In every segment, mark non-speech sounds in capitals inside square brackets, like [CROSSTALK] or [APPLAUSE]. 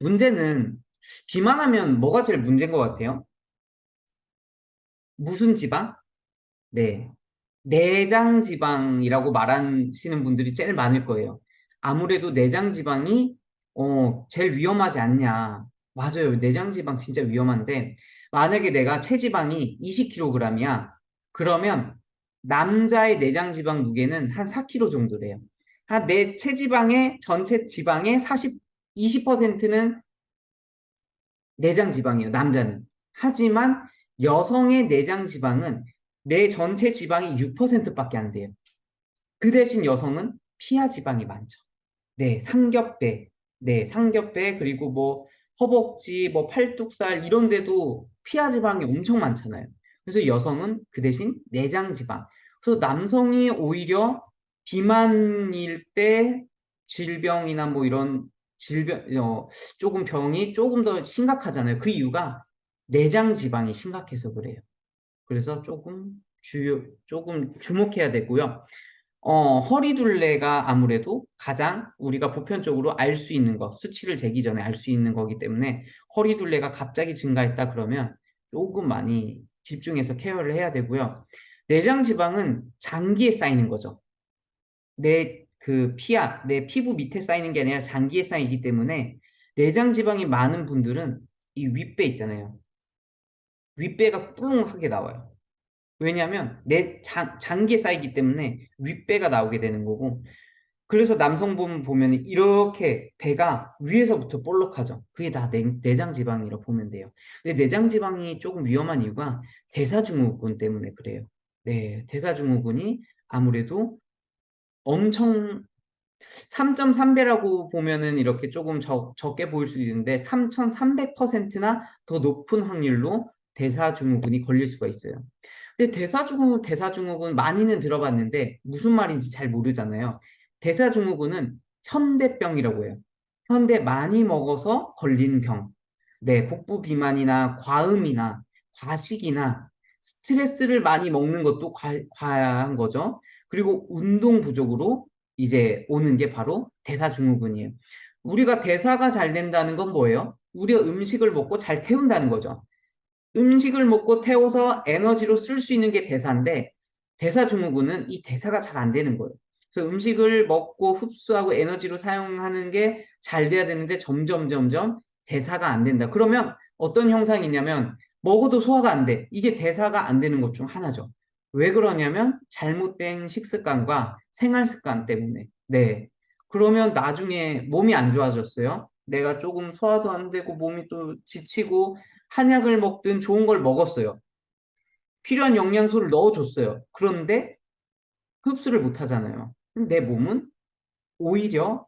문제는 비만하면 뭐가 제일 문제인 것 같아요? 무슨 지방? 네. 내장 지방이라고 말하시는 분들이 제일 많을 거예요. 아무래도 내장 지방이 어, 제일 위험하지 않냐. 맞아요. 내장 지방 진짜 위험한데 만약에 내가 체지방이 20kg이야. 그러면 남자의 내장 지방 무게는 한 4kg 정도래요. 한 내 체지방의 전체 지방의 40, 20%는 내장 지방이에요. 남자는. 하지만 여성의 내장 지방은 내 전체 지방이 6%밖에 안 돼요. 그 대신 여성은 피하 지방이 많죠. 네, 삼겹배, 네, 삼겹배 그리고 뭐 허벅지, 뭐 팔뚝살 이런 데도 피하 지방이 엄청 많잖아요. 그래서 여성은 그 대신 내장 지방. 그래서 남성이 오히려 비만일 때 질병이나 뭐 이런 질병, 어, 조금 병이 조금 더 심각하잖아요. 그 이유가 내장 지방이 심각해서 그래요. 그래서 조금 주요, 조금 주목해야 되고요. 어, 허리둘레가 아무래도 가장 우리가 보편적으로 알 수 있는 것, 수치를 재기 전에 알 수 있는 거기 때문에 허리둘레가 갑자기 증가했다 그러면 조금 많이 집중해서 케어를 해야 되고요. 내장 지방은 장기에 쌓이는 거죠. 내 그 피하, 내 피부 밑에 쌓이는 게 아니라 장기에 쌓이기 때문에 내장 지방이 많은 분들은 이 윗배 있잖아요. 윗배가 뿔렁하게 나와요. 왜냐하면 내 장, 장기에 쌓이기 때문에 윗배가 나오게 되는 거고 그래서 남성분 보면 이렇게 배가 위에서부터 볼록하죠. 그게 다 내, 내장 지방이라고 보면 돼요. 근데 내장 지방이 조금 위험한 이유가 대사증후군 때문에 그래요. 네, 대사증후군이 아무래도 엄청 3.3배라고 보면은 이렇게 조금 적, 적게 보일 수 있는데 3,300%나 더 높은 확률로 대사증후군이 걸릴 수가 있어요. 근데 대사증후, 대사증후군 많이는 들어봤는데 무슨 말인지 잘 모르잖아요. 대사증후군은 현대병이라고 해요. 현대 많이 먹어서 걸리는 병. 네, 복부 비만이나 과음이나 과식이나 스트레스를 많이 먹는 것도 과, 과한 거죠. 그리고 운동 부족으로 이제 오는 게 바로 대사증후군이에요. 우리가 대사가 잘 된다는 건 뭐예요? 우리가 음식을 먹고 잘 태운다는 거죠. 음식을 먹고 태워서 에너지로 쓸 수 있는 게 대사인데 대사증후군은 이 대사가 잘 안 되는 거예요. 그래서 음식을 먹고 흡수하고 에너지로 사용하는 게 잘 돼야 되는데 점점 점점 대사가 안 된다. 그러면 어떤 형상이 있냐면 먹어도 소화가 안 돼. 이게 대사가 안 되는 것 중 하나죠. 왜 그러냐면 잘못된 식습관과 생활 습관 때문에. 네. 그러면 나중에 몸이 안 좋아졌어요. 내가 조금 소화도 안 되고 몸이 또 지치고 한약을 먹든 좋은 걸 먹었어요. 필요한 영양소를 넣어줬어요. 그런데 흡수를 못 하잖아요. 내 몸은 오히려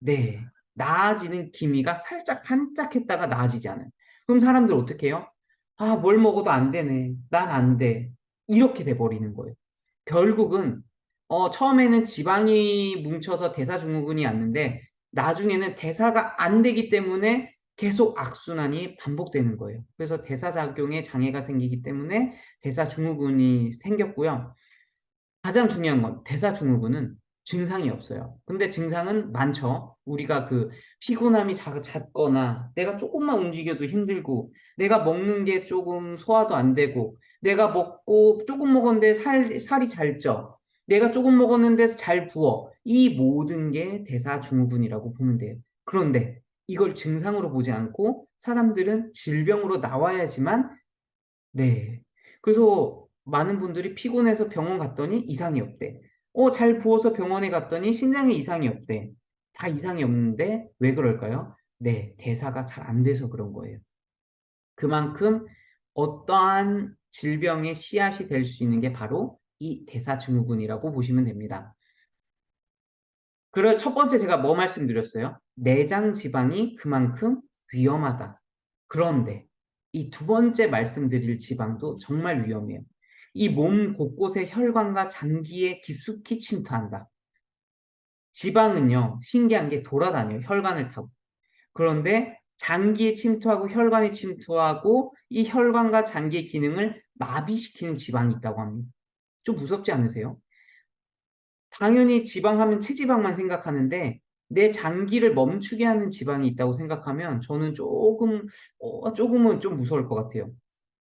네 나아지는 기미가 살짝 반짝했다가 나아지지 않아요. 그럼 사람들 어떻게 해요? 아, 뭘 먹어도 안 되네. 난 안 돼. 이렇게 돼 버리는 거예요. 결국은 어, 처음에는 지방이 뭉쳐서 대사증후군이 왔는데 나중에는 대사가 안 되기 때문에 계속 악순환이 반복되는 거예요. 그래서 대사작용에 장애가 생기기 때문에 대사증후군이 생겼고요. 가장 중요한 건 대사증후군은 증상이 없어요. 근데 증상은 많죠. 우리가 그 피곤함이 잦거나 내가 조금만 움직여도 힘들고 내가 먹는 게 조금 소화도 안 되고 내가 먹고 조금 먹었는데 살, 살이 잘 쪄. 내가 조금 먹었는데 잘 부어. 이 모든 게 대사증후군이라고 보면 돼요. 그런데 이걸 증상으로 보지 않고 사람들은 질병으로 나와야지만 네. 그래서 많은 분들이 피곤해서 병원 갔더니 이상이 없대. 어, 잘 부어서 병원에 갔더니 신장에 이상이 없대. 다 이상이 없는데 왜 그럴까요? 네, 대사가 잘 안 돼서 그런 거예요. 그만큼 어떠한 질병의 씨앗이 될 수 있는 게 바로 이 대사증후군이라고 보시면 됩니다. 그래 첫 번째 제가 뭐 말씀드렸어요? 내장 지방이 그만큼 위험하다. 그런데 이 두 번째 말씀드릴 지방도 정말 위험해요. 이 몸 곳곳에 혈관과 장기에 깊숙이 침투한다. 지방은요, 신기한 게 돌아다녀요. 혈관을 타고. 그런데 장기에 침투하고 혈관에 침투하고 이 혈관과 장기의 기능을 마비시키는 지방이 있다고 합니다. 좀 무섭지 않으세요? 당연히 지방하면 체지방만 생각하는데 내 장기를 멈추게 하는 지방이 있다고 생각하면 저는 조금, 어, 조금은 좀 무서울 것 같아요.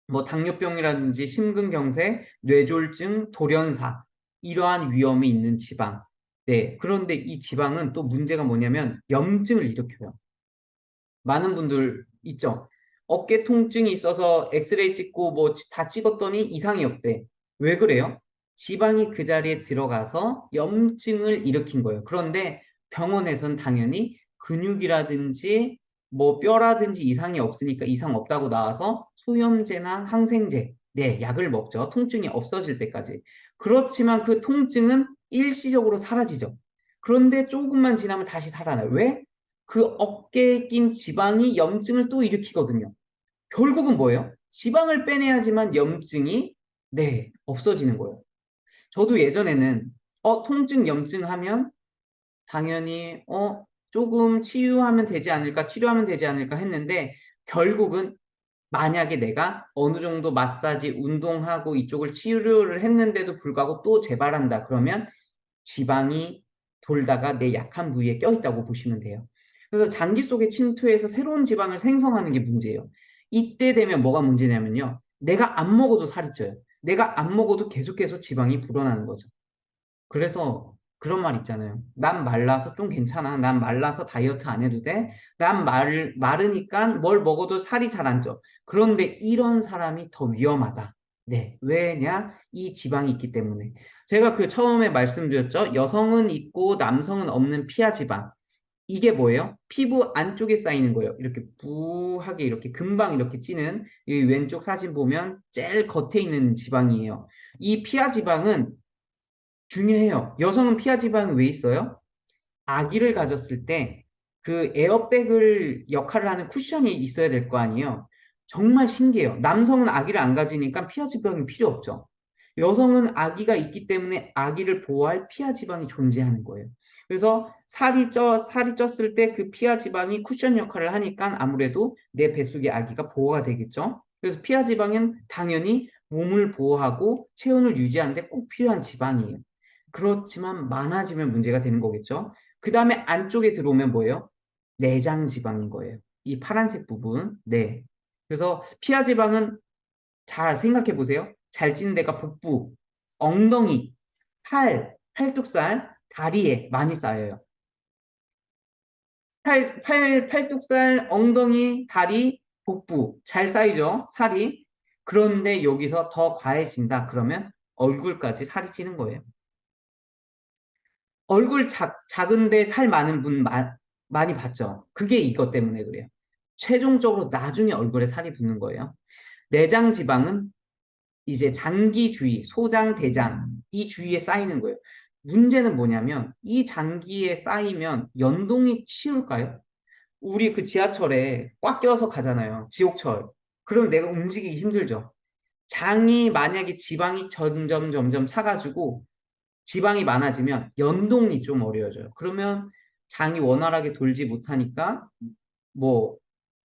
뭐 당뇨병이라든지 심근경색, 뇌졸중, 돌연사 이러한 위험이 있는 지방. 네. 그런데 이 지방은 또 문제가 뭐냐면 염증을 일으켜요. 많은 분들 있죠. 어깨 통증이 있어서 엑스레이 찍고 뭐 다 찍었더니 이상이 없대. 왜 그래요? 지방이 그 자리에 들어가서 염증을 일으킨 거예요. 그런데 병원에선 당연히 근육이라든지 뭐 뼈라든지 이상이 없으니까 이상 없다고 나와서 소염제나 항생제, 네, 약을 먹죠. 통증이 없어질 때까지. 그렇지만 그 통증은 일시적으로 사라지죠. 그런데 조금만 지나면 다시 살아나요. 왜? 그 어깨에 낀 지방이 염증을 또 일으키거든요. 결국은 뭐예요? 지방을 빼내야지만 염증이 네, 없어지는 거예요. 저도 예전에는 어, 통증, 염증 하면 당연히 어, 조금 치유하면 되지 않을까, 치료하면 되지 않을까 했는데 결국은 만약에 내가 어느 정도 마사지, 운동하고 이쪽을 치료를 했는데도 불구하고 또 재발한다. 그러면 지방이 돌다가 내 약한 부위에 껴있다고 보시면 돼요. 그래서 장기 속에 침투해서 새로운 지방을 생성하는 게 문제예요. 이때 되면 뭐가 문제냐면요. 내가 안 먹어도 살이 쪄요. 내가 안 먹어도 계속해서 지방이 불어나는 거죠. 그래서 그런 말 있잖아요. 난 말라서 좀 괜찮아. 난 말라서 다이어트 안 해도 돼. 난 말, 마르니까 뭘 먹어도 살이 잘 안 쪄. 그런데 이런 사람이 더 위험하다. 네. 왜냐? 이 지방이 있기 때문에. 제가 그 처음에 말씀드렸죠. 여성은 있고 남성은 없는 피하 지방. 이게 뭐예요? 피부 안쪽에 쌓이는 거예요. 이렇게 부하게 이렇게 금방 이렇게 찌는 이 왼쪽 사진 보면 제일 겉에 있는 지방이에요. 이 피하 지방은 중요해요. 여성은 피하 지방이 왜 있어요? 아기를 가졌을 때 그 에어백을 역할을 하는 쿠션이 있어야 될 거 아니에요. 정말 신기해요. 남성은 아기를 안 가지니까 피하 지방이 필요 없죠. 여성은 아기가 있기 때문에 아기를 보호할 피하 지방이 존재하는 거예요. 그래서 살이 쪄 살이 쪘을 때 그 피하 지방이 쿠션 역할을 하니까 아무래도 내 뱃속의 아기가 보호가 되겠죠. 그래서 피하 지방은 당연히 몸을 보호하고 체온을 유지하는데 꼭 필요한 지방이에요. 그렇지만 많아지면 문제가 되는 거겠죠. 그 다음에 안쪽에 들어오면 뭐예요? 내장 지방인 거예요. 이 파란색 부분. 네. 그래서 피하 지방은 잘 생각해 보세요. 잘 찌는 데가 복부, 엉덩이, 팔, 팔뚝살, 다리에 많이 쌓여요. 팔, 팔, 팔뚝살, 엉덩이, 다리, 복부 잘 쌓이죠? 살이. 그런데 여기서 더 과해진다. 그러면 얼굴까지 살이 찌는 거예요. 얼굴 작, 작은데 살 많은 분 마, 많이 봤죠? 그게 이것 때문에 그래요. 최종적으로 나중에 얼굴에 살이 붙는 거예요. 내장 지방은 이제 장기 주위, 소장, 대장 이 주위에 쌓이는 거예요. 문제는 뭐냐면 이 장기에 쌓이면 연동이 쉬울까요? 우리 그 지하철에 꽉 껴서 가잖아요. 지옥철. 그럼 내가 움직이기 힘들죠. 장이 만약에 지방이 점점 점점 차가지고 지방이 많아지면 연동이 좀 어려워져요. 그러면 장이 원활하게 돌지 못하니까 뭐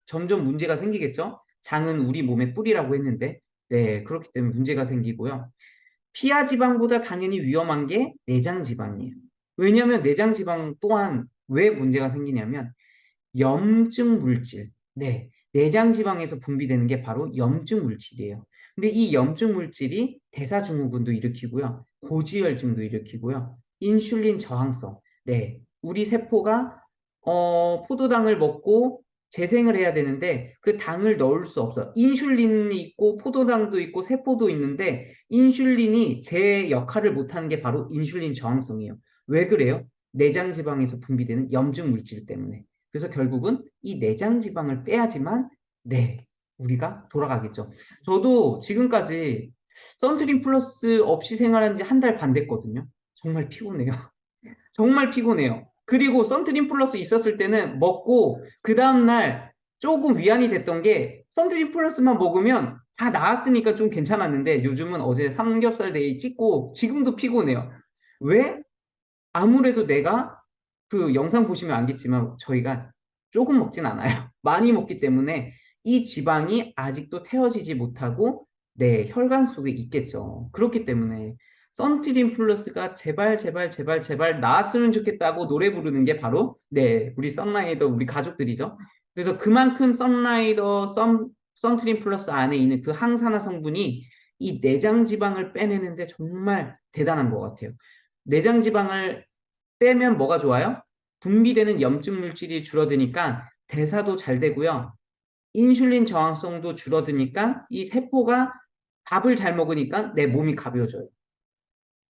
점점 문제가 생기겠죠. 장은 우리 몸의 뿌리라고 했는데 네 그렇기 때문에 문제가 생기고요. 피하 지방보다 당연히 위험한 게 내장 지방이에요. 왜냐하면 내장 지방 또한 왜 문제가 생기냐면 염증 물질. 네, 내장 지방에서 분비되는 게 바로 염증 물질이에요. 근데 이 염증 물질이 대사증후군도 일으키고요. 고지혈증도 일으키고요. 인슐린 저항성. 네. 우리 세포가 어, 포도당을 먹고 재생을 해야 되는데 그 당을 넣을 수 없어. 인슐린이 있고 포도당도 있고 세포도 있는데 인슐린이 제 역할을 못하는 게 바로 인슐린 저항성이에요. 왜 그래요? 내장 지방에서 분비되는 염증 물질 때문에. 그래서 결국은 이 내장 지방을 빼야지만 네 우리가 돌아가겠죠. 저도 지금까지 선트림 플러스 없이 생활한 지 한 달 반 됐거든요. 정말 피곤해요. [LAUGHS] 정말 피곤해요. 그리고 선트림 플러스 있었을 때는 먹고 그 다음날 조금 위안이 됐던 게 선트림 플러스만 먹으면 다 나았으니까 좀 괜찮았는데 요즘은 어제 삼겹살 데이 찍고 지금도 피곤해요. 왜? 아무래도 내가 그 영상 보시면 알겠지만 저희가 조금 먹진 않아요. [LAUGHS] 많이 먹기 때문에 이 지방이 아직도 태워지지 못하고 내 혈관 속에 있겠죠. 그렇기 때문에 선트린 플러스가 제발 제발 제발 제발 나왔으면 좋겠다고 노래 부르는 게 바로 네 우리 썬라이더 우리 가족들이죠. 그래서 그만큼 썬라이더 선 선트린 플러스 안에 있는 그 항산화 성분이 이 내장 지방을 빼내는데 정말 대단한 것 같아요. 내장 지방을 빼면 뭐가 좋아요? 분비되는 염증 물질이 줄어드니까 대사도 잘 되고요. 인슐린 저항성도 줄어드니까 이 세포가 밥을 잘 먹으니까 내 몸이 가벼워져요.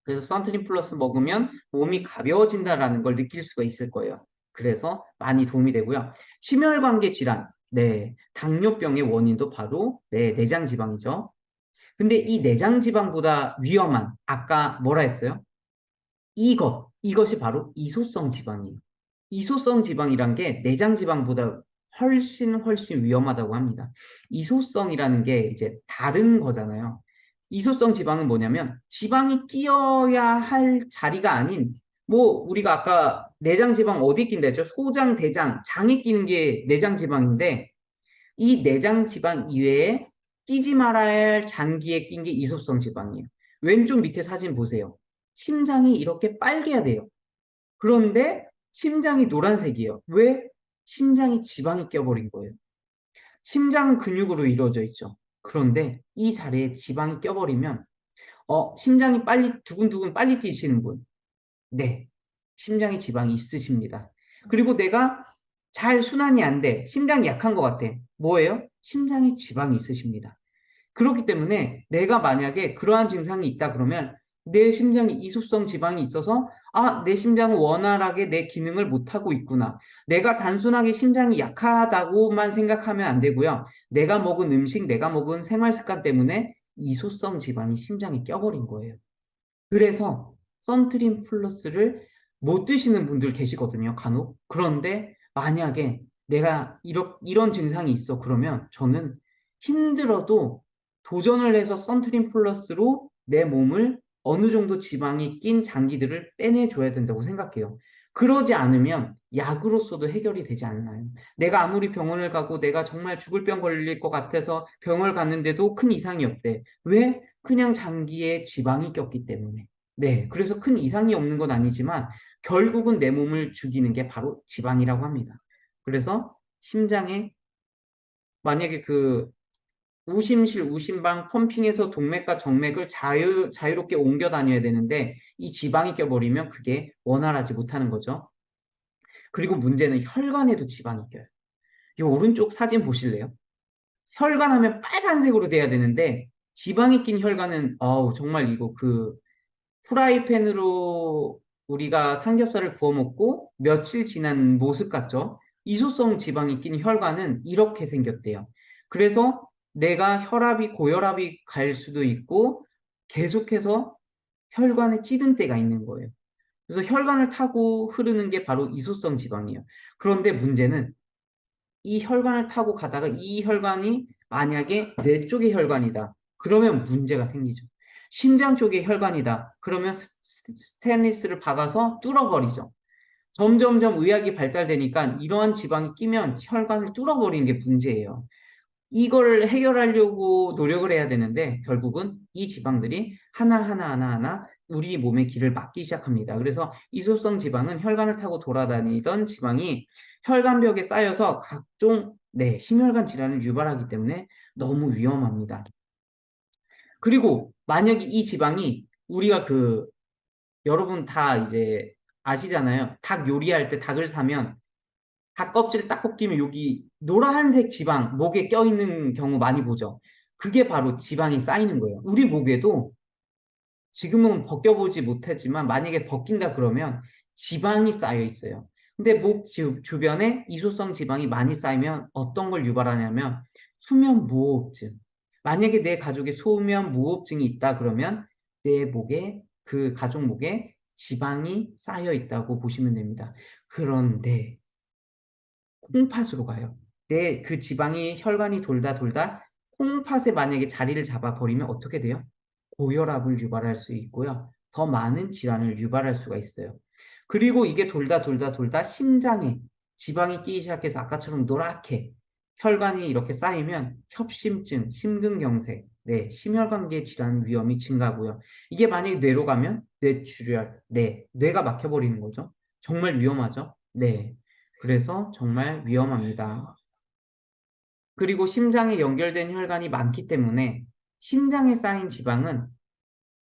그래서 선트린 플러스 먹으면 몸이 가벼워진다라는 걸 느낄 수가 있을 거예요. 그래서 많이 도움이 되고요. 심혈관계 질환, 네, 당뇨병의 원인도 바로 네, 내장 지방이죠. 근데 이 내장 지방보다 위험한 아까 뭐라 했어요? 이것, 이것이 바로 이소성 지방이에요. 이소성 지방이란 게 내장 지방보다 훨씬 훨씬 위험하다고 합니다. 이소성이라는 게 이제 다른 거잖아요. 이소성 지방은 뭐냐면 지방이 끼어야 할 자리가 아닌 뭐 우리가 아까 내장 지방 어디 낀다죠? 소장, 대장, 장에 끼는 게 내장 지방인데 이 내장 지방 이외에 끼지 말아야 할 장기에 낀 게 이소성 지방이에요. 왼쪽 밑에 사진 보세요. 심장이 이렇게 빨개야 돼요. 그런데 심장이 노란색이에요. 왜? 심장이 지방이 껴버린 거예요. 심장은 근육으로 이루어져 있죠. 그런데 이 자리에 지방이 껴버리면 어, 심장이 빨리 두근두근 빨리 뛰시는 분. 네. 심장에 지방이 있으십니다. 그리고 내가 잘 순환이 안 돼. 심장이 약한 것 같아. 뭐예요? 심장에 지방이 있으십니다. 그렇기 때문에 내가 만약에 그러한 증상이 있다 그러면 내 심장에 이소성 지방이 있어서 아, 내 심장은 원활하게 내 기능을 못하고 있구나. 내가 단순하게 심장이 약하다고만 생각하면 안 되고요. 내가 먹은 음식, 내가 먹은 생활 습관 때문에 이소성 지방이 심장에 껴버린 거예요. 그래서 선트린 플러스를 못 드시는 분들 계시거든요, 간혹. 그런데 만약에 내가 이런, 이런 증상이 있어, 그러면 저는 힘들어도 도전을 해서 선트린 플러스로 내 몸을 어느 정도 지방이 낀 장기들을 빼내줘야 된다고 생각해요. 그러지 않으면 약으로서도 해결이 되지 않나요? 내가 아무리 병원을 가고 내가 정말 죽을 병 걸릴 것 같아서 병을 갔는데도 큰 이상이 없대. 왜? 그냥 장기에 지방이 꼈기 때문에. 네, 그래서 큰 이상이 없는 건 아니지만 결국은 내 몸을 죽이는 게 바로 지방이라고 합니다. 그래서 심장에 만약에 그 우심실, 우심방, 펌핑해서 동맥과 정맥을 자유, 자유롭게 옮겨 다녀야 되는데 이 지방이 껴버리면 그게 원활하지 못하는 거죠. 그리고 문제는 혈관에도 지방이 껴요. 이 오른쪽 사진 보실래요? 혈관 하면 빨간색으로 돼야 되는데 지방이 낀 혈관은 어우 정말 이거 그 프라이팬으로 우리가 삼겹살을 구워 먹고 며칠 지난 모습 같죠? 이소성 지방이 낀 혈관은 이렇게 생겼대요. 그래서 내가 혈압이 고혈압이 갈 수도 있고 계속해서 혈관에 찌든 때가 있는 거예요. 그래서 혈관을 타고 흐르는 게 바로 이소성 지방이에요. 그런데 문제는 이 혈관을 타고 가다가 이 혈관이 만약에 내 쪽의 혈관이다. 그러면 문제가 생기죠. 심장 쪽의 혈관이다. 그러면 스테인리스를 박아서 뚫어버리죠. 점점점 의학이 발달되니까 이러한 지방이 끼면 혈관을 뚫어버리는 게 문제예요. 이걸 해결하려고 노력을 해야 되는데 결국은 이 지방들이 하나하나 하나하나 우리 몸의 길을 막기 시작합니다. 그래서 이소성 지방은 혈관을 타고 돌아다니던 지방이 혈관벽에 쌓여서 각종 네, 심혈관 질환을 유발하기 때문에 너무 위험합니다. 그리고 만약에 이 지방이 우리가 그 여러분 다 이제 아시잖아요. 닭 요리할 때 닭을 사면 닭 껍질 딱 벗기면 여기 노란색 지방 목에 껴있는 경우 많이 보죠. 그게 바로 지방이 쌓이는 거예요. 우리 목에도 지금은 벗겨보지 못했지만 만약에 벗긴다 그러면 지방이 쌓여 있어요. 근데 목 주변에 이소성 지방이 많이 쌓이면 어떤 걸 유발하냐면 수면 무호흡증. 만약에 내 가족에 수면 무호흡증이 있다 그러면 내 목에 그 가족 목에 지방이 쌓여 있다고 보시면 됩니다. 그런데 콩팥으로 가요. 내 그 지방이 혈관이 돌다 돌다 콩팥에 만약에 자리를 잡아 버리면 어떻게 돼요? 고혈압을 유발할 수 있고요. 더 많은 질환을 유발할 수가 있어요. 그리고 이게 돌다 돌다 돌다 심장에 지방이 끼기 시작해서 아까처럼 노랗게 혈관이 이렇게 쌓이면 협심증, 심근경색, 네, 심혈관계 질환 위험이 증가하고요. 이게 만약에 뇌로 가면 뇌출혈, 네, 뇌가 막혀버리는 거죠. 정말 위험하죠. 네, 그래서 정말 위험합니다. 그리고 심장에 연결된 혈관이 많기 때문에 심장에 쌓인 지방은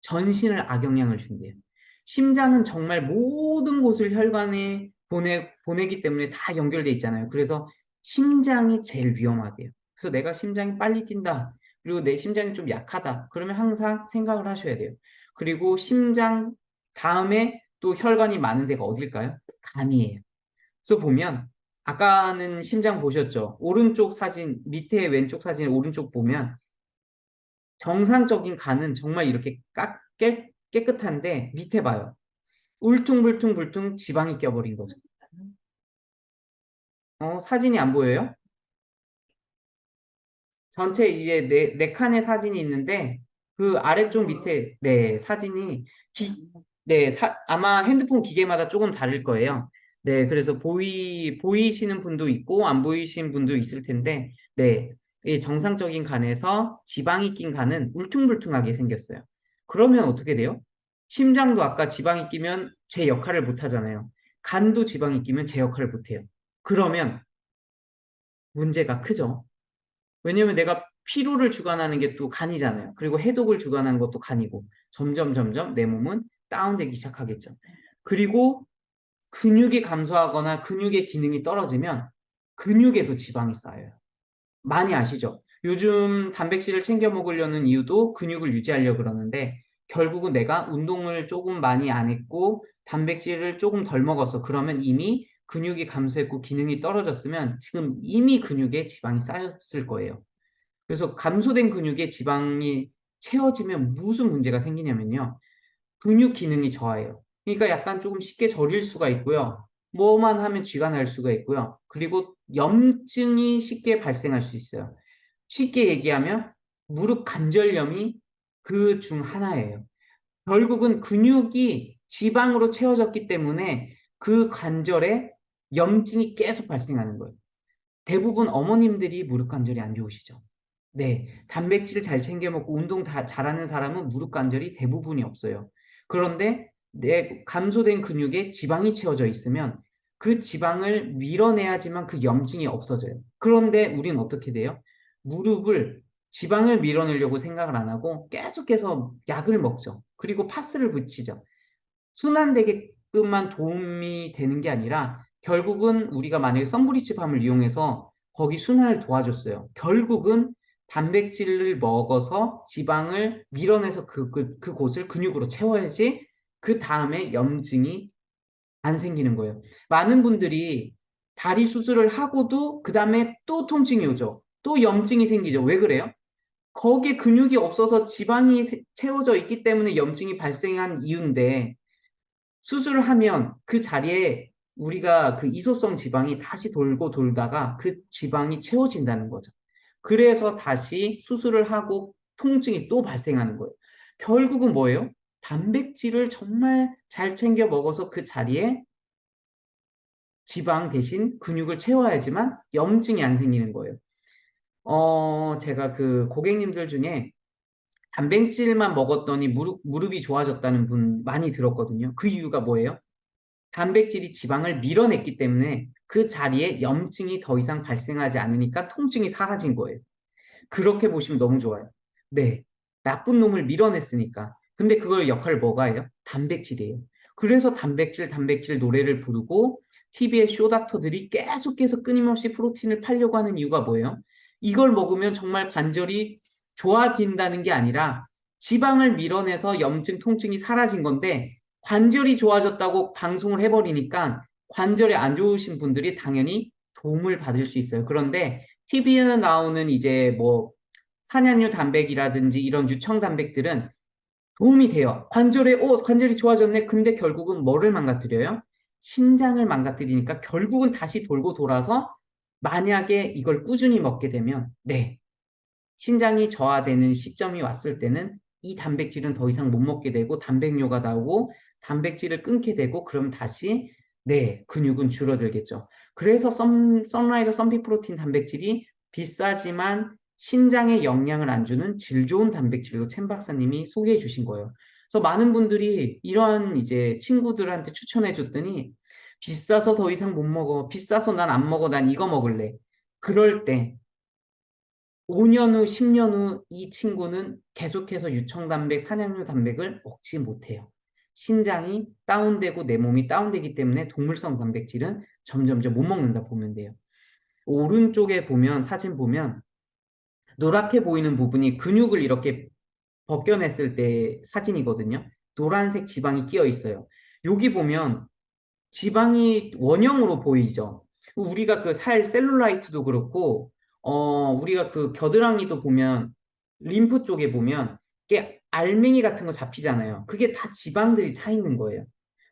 전신을 악영향을 준대요. 심장은 정말 모든 곳을 혈관에 보내, 보내기 때문에 다 연결돼 있잖아요. 그래서 심장이 제일 위험하대요. 그래서 내가 심장이 빨리 뛴다. 그리고 내 심장이 좀 약하다. 그러면 항상 생각을 하셔야 돼요. 그리고 심장 다음에 또 혈관이 많은 데가 어딜까요? 간이에요. 그래서 보면 아까는 심장 보셨죠? 오른쪽 사진, 밑에 왼쪽 사진 오른쪽 보면 정상적인 간은 정말 이렇게 깍, 깨, 깨끗한데 밑에 봐요. 울퉁불퉁불퉁 지방이 껴버린 거죠. 어, 사진이 안 보여요? 전체 이제 네, 네 칸의 사진이 있는데 그 아래쪽 밑에 네 사진이 기, 네 사, 아마 핸드폰 기계마다 조금 다를 거예요. 네 그래서 보이 보이시는 분도 있고 안 보이시는 분도 있을 텐데 네. 이 정상적인 간에서 지방이 낀 간은 울퉁불퉁하게 생겼어요. 그러면 어떻게 돼요? 심장도 아까 지방이 끼면 제 역할을 못 하잖아요. 간도 지방이 끼면 제 역할을 못 해요. 그러면 문제가 크죠. 왜냐면 내가 피로를 주관하는 게 또 간이잖아요. 그리고 해독을 주관하는 것도 간이고 점점 점점 내 몸은 다운되기 시작하겠죠. 그리고 근육이 감소하거나 근육의 기능이 떨어지면 근육에도 지방이 쌓여요. 많이 아시죠? 요즘 단백질을 챙겨 먹으려는 이유도 근육을 유지하려고 그러는데 결국은 내가 운동을 조금 많이 안 했고 단백질을 조금 덜 먹어서 그러면 이미 근육이 감소했고 기능이 떨어졌으면 지금 이미 근육에 지방이 쌓였을 거예요. 그래서 감소된 근육에 지방이 채워지면 무슨 문제가 생기냐면요. 근육 기능이 저하해요. 그러니까 약간 조금 쉽게 저릴 수가 있고요. 뭐만 하면 쥐가 날 수가 있고요. 그리고 염증이 쉽게 발생할 수 있어요. 쉽게 얘기하면 무릎 관절염이 그 중 하나예요. 결국은 근육이 지방으로 채워졌기 때문에 그 관절에 염증이 계속 발생하는 거예요. 대부분 어머님들이 무릎 관절이 안 좋으시죠. 네, 단백질 잘 챙겨 먹고 운동 다 잘하는 사람은 무릎 관절이 대부분이 없어요. 그런데 내 감소된 근육에 지방이 채워져 있으면 그 지방을 밀어내야지만 그 염증이 없어져요. 그런데 우리는 어떻게 돼요? 무릎을 지방을 밀어내려고 생각을 안 하고 계속해서 약을 먹죠. 그리고 파스를 붙이죠. 순환되게끔만 도움이 되는 게 아니라 결국은 우리가 만약에 썬브리치 밤을 이용해서 거기 순환을 도와줬어요. 결국은 단백질을 먹어서 지방을 밀어내서 그, 그, 그곳을 근육으로 채워야지 그 다음에 염증이 안 생기는 거예요. 많은 분들이 다리 수술을 하고도 그 다음에 또 통증이 오죠. 또 염증이 생기죠. 왜 그래요? 거기에 근육이 없어서 지방이 채워져 있기 때문에 염증이 발생한 이유인데 수술을 하면 그 자리에 우리가 그 이소성 지방이 다시 돌고 돌다가 그 지방이 채워진다는 거죠. 그래서 다시 수술을 하고 통증이 또 발생하는 거예요. 결국은 뭐예요? 단백질을 정말 잘 챙겨 먹어서 그 자리에 지방 대신 근육을 채워야지만 염증이 안 생기는 거예요. 어, 제가 그 고객님들 중에 단백질만 먹었더니 무릎, 무릎이 좋아졌다는 분 많이 들었거든요. 그 이유가 뭐예요? 단백질이 지방을 밀어냈기 때문에 그 자리에 염증이 더 이상 발생하지 않으니까 통증이 사라진 거예요. 그렇게 보시면 너무 좋아요. 네. 나쁜 놈을 밀어냈으니까. 근데 그걸 역할 뭐가 해요? 단백질이에요. 그래서 단백질, 단백질 노래를 부르고 TV의 쇼닥터들이 계속해서 끊임없이 프로틴을 팔려고 하는 이유가 뭐예요? 이걸 먹으면 정말 관절이 좋아진다는 게 아니라 지방을 밀어내서 염증, 통증이 사라진 건데 관절이 좋아졌다고 방송을 해버리니까 관절이 안 좋으신 분들이 당연히 도움을 받을 수 있어요. 그런데 TV에 나오는 이제 뭐 산양류 단백이라든지 이런 유청 단백들은 도움이 돼요. 관절에, 오, 관절이 좋아졌네. 근데 결국은 뭐를 망가뜨려요? 신장을 망가뜨리니까 결국은 다시 돌고 돌아서 만약에 이걸 꾸준히 먹게 되면, 네. 신장이 저하되는 시점이 왔을 때는 이 단백질은 더 이상 못 먹게 되고 단백뇨가 나오고 단백질을 끊게 되고 그럼 다시 네 근육은 줄어들겠죠. 그래서 선, 선라이더 선피 프로틴 단백질이 비싸지만 신장에 영향을 안 주는 질 좋은 단백질로 chen 박사님이 소개해 주신 거예요. 그래서 많은 분들이 이러한 이제 친구들한테 추천해 줬더니 비싸서 더 이상 못 먹어. 비싸서 난 안 먹어. 난 이거 먹을래. 그럴 때 5년 후, 10년 후 이 친구는 계속해서 유청단백, 산양류 단백을 먹지 못해요. 신장이 다운되고 내 몸이 다운되기 때문에 동물성 단백질은 점점점 못 먹는다 보면 돼요. 오른쪽에 보면 사진 보면 노랗게 보이는 부분이 근육을 이렇게 벗겨냈을 때 사진이거든요. 노란색 지방이 끼어 있어요. 여기 보면 지방이 원형으로 보이죠. 우리가 그 살 셀룰라이트도 그렇고 어 우리가 그 겨드랑이도 보면 림프 쪽에 보면 이게 알맹이 같은 거 잡히잖아요. 그게 다 지방들이 차 있는 거예요.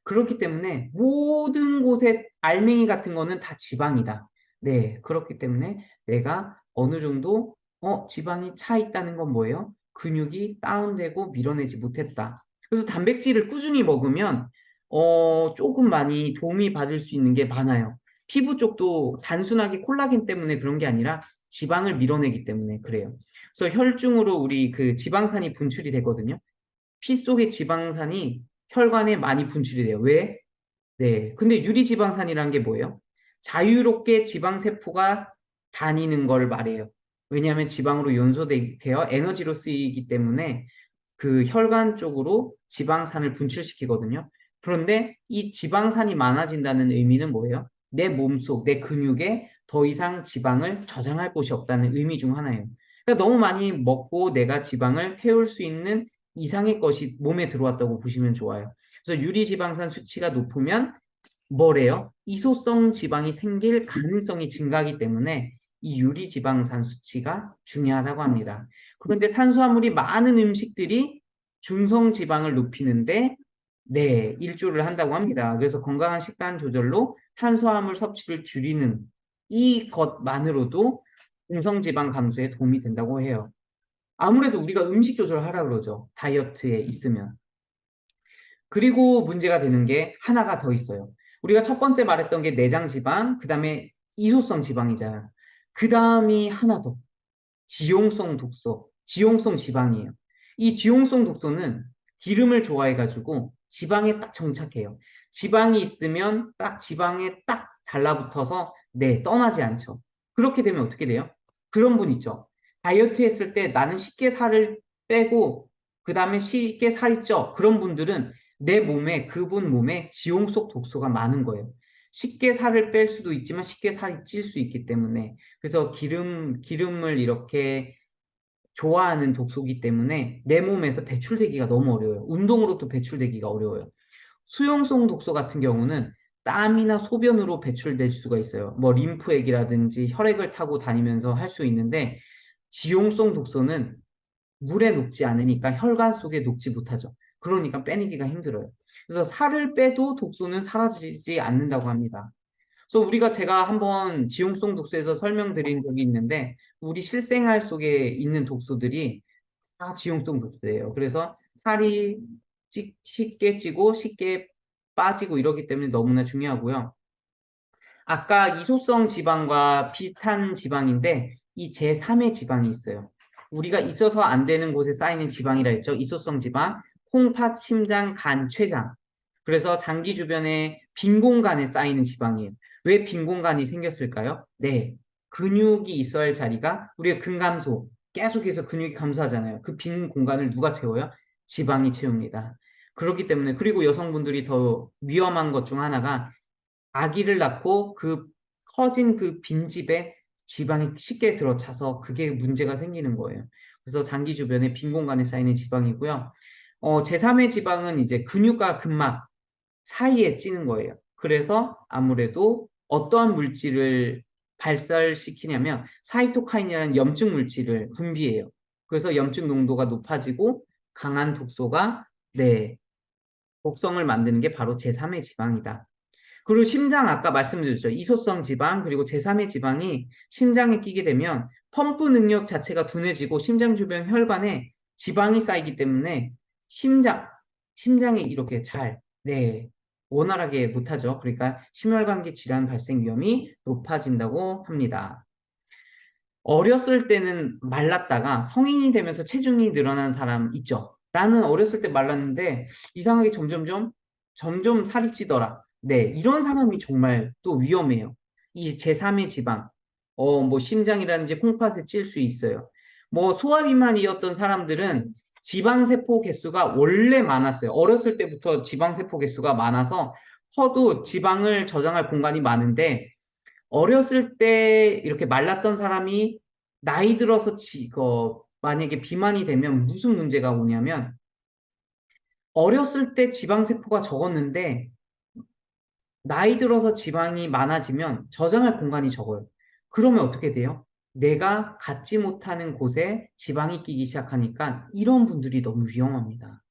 그렇기 때문에 모든 곳에 알맹이 같은 거는 다 지방이다. 네, 그렇기 때문에 내가 어느 정도 어 지방이 차 있다는 건 뭐예요? 근육이 다운되고 밀어내지 못했다. 그래서 단백질을 꾸준히 먹으면 어, 조금 많이 도움이 받을 수 있는 게 많아요. 피부 쪽도 단순하게 콜라겐 때문에 그런 게 아니라 지방을 밀어내기 때문에 그래요. 그래서 혈중으로 우리 그 지방산이 분출이 되거든요. 피 속의 지방산이 혈관에 많이 분출이 돼요. 왜? 네. 근데 유리지방산이라는 게 뭐예요? 자유롭게 지방세포가 다니는 걸 말해요. 왜냐하면 지방으로 연소되어 에너지로 쓰이기 때문에 그 혈관 쪽으로 지방산을 분출시키거든요. 그런데 이 지방산이 많아진다는 의미는 뭐예요? 내 몸속, 내 근육에 더 이상 지방을 저장할 곳이 없다는 의미 중 하나예요. 그러니까 너무 많이 먹고 내가 지방을 태울 수 있는 이상의 것이 몸에 들어왔다고 보시면 좋아요. 그래서 유리지방산 수치가 높으면 뭐래요? 이소성 지방이 생길 가능성이 증가하기 때문에 이 유리지방산 수치가 중요하다고 합니다. 그런데 탄수화물이 많은 음식들이 중성 지방을 높이는데 네, 일조를 한다고 합니다. 그래서 건강한 식단 조절로 탄수화물 섭취를 줄이는 이 것만으로도 중성지방 감소에 도움이 된다고 해요. 아무래도 우리가 음식 조절하라 그러죠. 다이어트에 있으면. 그리고 문제가 되는 게 하나가 더 있어요. 우리가 첫 번째 말했던 게 내장 지방, 그 다음에 이소성 지방이잖아요. 그 다음이 하나 더. 지용성 독소, 지용성 지방이에요. 이 지용성 독소는 기름을 좋아해가지고 지방에 딱 정착해요. 지방이 있으면 딱 지방에 딱 달라붙어서 네, 떠나지 않죠. 그렇게 되면 어떻게 돼요? 그런 분 있죠. 다이어트 했을 때 나는 쉽게 살을 빼고 그 다음에 쉽게 살이 쪄. 그런 분들은 내 몸에 그분 몸에 지용속 독소가 많은 거예요. 쉽게 살을 뺄 수도 있지만 쉽게 살이 찔 수 있기 때문에 그래서 기름 기름을 이렇게 좋아하는 독소기 때문에 내 몸에서 배출되기가 너무 어려워요. 운동으로도 배출되기가 어려워요. 수용성 독소 같은 경우는 땀이나 소변으로 배출될 수가 있어요. 뭐 림프액이라든지 혈액을 타고 다니면서 할 수 있는데 지용성 독소는 물에 녹지 않으니까 혈관 속에 녹지 못하죠. 그러니까 빼내기가 힘들어요. 그래서 살을 빼도 독소는 사라지지 않는다고 합니다. 그래서 우리가 제가 한번 지용성 독소에서 설명드린 적이 있는데 우리 실생활 속에 있는 독소들이 다 지용성 독소예요. 그래서 살이 찌, 쉽게 찌고 쉽게 빠지고 이러기 때문에 너무나 중요하고요. 아까 이소성 지방과 비슷한 지방인데 이 제3의 지방이 있어요. 우리가 있어서 안 되는 곳에 쌓이는 지방이라 했죠. 이소성 지방, 콩팥, 심장, 간, 췌장. 그래서 장기 주변에 빈 공간에 쌓이는 지방이에요. 왜 빈 공간이 생겼을까요? 네. 근육이 있어야 할 자리가 우리가 근감소 계속해서 근육이 감소하잖아요. 그 빈 공간을 누가 채워요? 지방이 채웁니다. 그렇기 때문에 그리고 여성분들이 더 위험한 것 중 하나가 아기를 낳고 그 커진 그 빈집에 지방이 쉽게 들어차서 그게 문제가 생기는 거예요. 그래서 장기 주변에 빈 공간에 쌓이는 지방이고요. 어, 제3의 지방은 이제 근육과 근막 사이에 찌는 거예요. 그래서 아무래도 어떠한 물질을 발설시키냐면 사이토카인이라는 염증 물질을 분비해요. 그래서 염증 농도가 높아지고 강한 독소가 네 독성을 만드는 게 바로 제3의 지방이다. 그리고 심장 아까 말씀드렸죠. 이소성 지방 그리고 제3의 지방이 심장에 끼게 되면 펌프 능력 자체가 둔해지고 심장 주변 혈관에 지방이 쌓이기 때문에 심장 심장이 이렇게 잘 네, 원활하게 못하죠. 그러니까 심혈관계 질환 발생 위험이 높아진다고 합니다. 어렸을 때는 말랐다가 성인이 되면서 체중이 늘어난 사람 있죠. 나는 어렸을 때 말랐는데 이상하게 점점점 점점 살이 찌더라. 네, 이런 사람이 정말 또 위험해요. 이 제3의 지방, 어, 뭐 심장이라든지 콩팥에 찔 수 있어요. 뭐 소화비만이었던 사람들은 지방세포 개수가 원래 많았어요. 어렸을 때부터 지방세포 개수가 많아서 커도 지방을 저장할 공간이 많은데 어렸을 때 이렇게 말랐던 사람이 나이 들어서 지, 어, 만약에 비만이 되면 무슨 문제가 오냐면 어렸을 때 지방세포가 적었는데 나이 들어서 지방이 많아지면 저장할 공간이 적어요. 그러면 어떻게 돼요? 내가 갖지 못하는 곳에 지방이 끼기 시작하니까 이런 분들이 너무 위험합니다.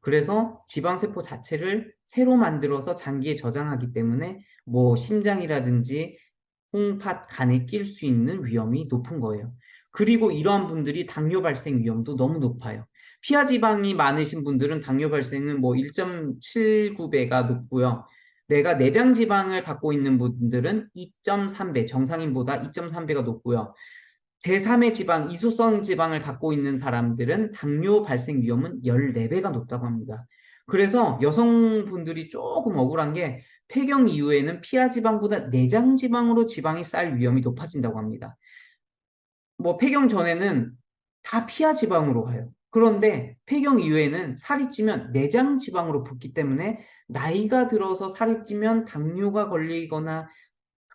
그래서 지방세포 자체를 새로 만들어서 장기에 저장하기 때문에 뭐 심장이라든지 콩팥, 간에 낄 수 있는 위험이 높은 거예요. 그리고 이러한 분들이 당뇨 발생 위험도 너무 높아요. 피하 지방이 많으신 분들은 당뇨 발생은 뭐 1.79배가 높고요. 내가 내장 지방을 갖고 있는 분들은 2.3배, 정상인보다 2.3배가 높고요. 제3의 지방, 이소성 지방을 갖고 있는 사람들은 당뇨 발생 위험은 14배가 높다고 합니다. 그래서 여성분들이 조금 억울한 게 폐경 이후에는 피하 지방보다 내장 지방으로 지방이 쌓일 위험이 높아진다고 합니다. 뭐 폐경 전에는 다 피하 지방으로 가요. 그런데 폐경 이후에는 살이 찌면 내장 지방으로 붙기 때문에 나이가 들어서 살이 찌면 당뇨가 걸리거나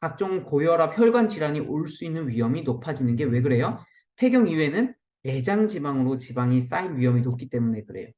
각종 고혈압, 혈관 질환이 올 수 있는 위험이 높아지는 게 왜 그래요? 폐경 이후에는 내장 지방으로 지방이 쌓일 위험이 높기 때문에 그래요.